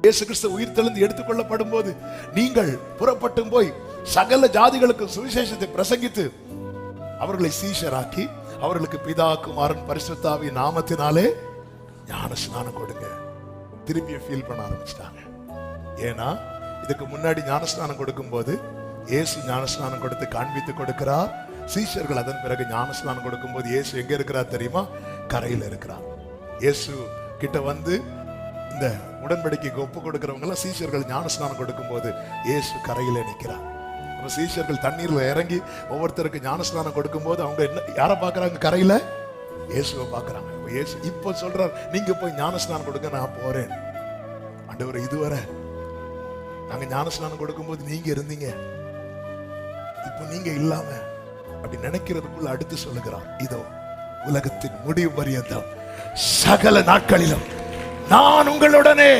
இயேசு கிறிஸ்து உயிர் தெளிந்து எடுத்துக்கொள்ளப்படும் போது நீங்கள் புறப்பட்டும் போய் சகல ஜாதிகளுக்கு சுவிசேஷத்தை பிரசங்கித்து அவர்களை சீஷராக்கி அவர்களுக்கு பிதா குமாரன் பரிசுத்தாவி நாமத்தினாலே ஞான ஸ்நானம் கொடுங்க. திரும்பிய ஃபீல் பண்ண ஆரம்பிச்சிட்டாங்க. ஏன்னா இதுக்கு முன்னாடி ஞானஸ்நானம் கொடுக்கும்போது இயேசு ஞானஸ்நானம் கொடுத்து காண்பித்து கொடுக்கிறார். சீஷர்கள் அதன் பிறகு ஞானஸ்நானம் கொடுக்கும்போது இயேசு எங்க இருக்கிறார் தெரியுமா? கரையில் இருக்கிறார். இயேசு கிட்ட வந்து இந்த உடன்படிக்கைக்கு ஒப்பு கொடுக்கிறவங்கெல்லாம் சீஷர்கள் ஞானஸ்நானம் கொடுக்கும்போது இயேசு கரையில் நிற்கிறார். நம்ம சீஷர்கள் தண்ணீரில் இறங்கி ஒவ்வொருத்தருக்கு ஞானஸ்நானம் கொடுக்கும்போது அவங்க என்ன யாரை பார்க்குறாங்க கரையில? இயேசுவை பார்க்குறாங்க. இயேசு இப்போ சொல்கிறார் நீங்க போய் ஞானஸ்நானம் கொடுங்க நான் போறேன். ஆண்டவர் இதுவரை நாங்க ஞானஸ்நானம் கொடுக்கும்போது நீங்க இருந்தீங்க. இப்போ நீங்க இல்லாம அப்படி நினைக்கிறதுக்குள்ள அடுத்து சொல்லுகிறார் இதோ உலகத்தின் முடிவு பரியந்தம் சகல நாட்களிலும் நான் உங்களுடனே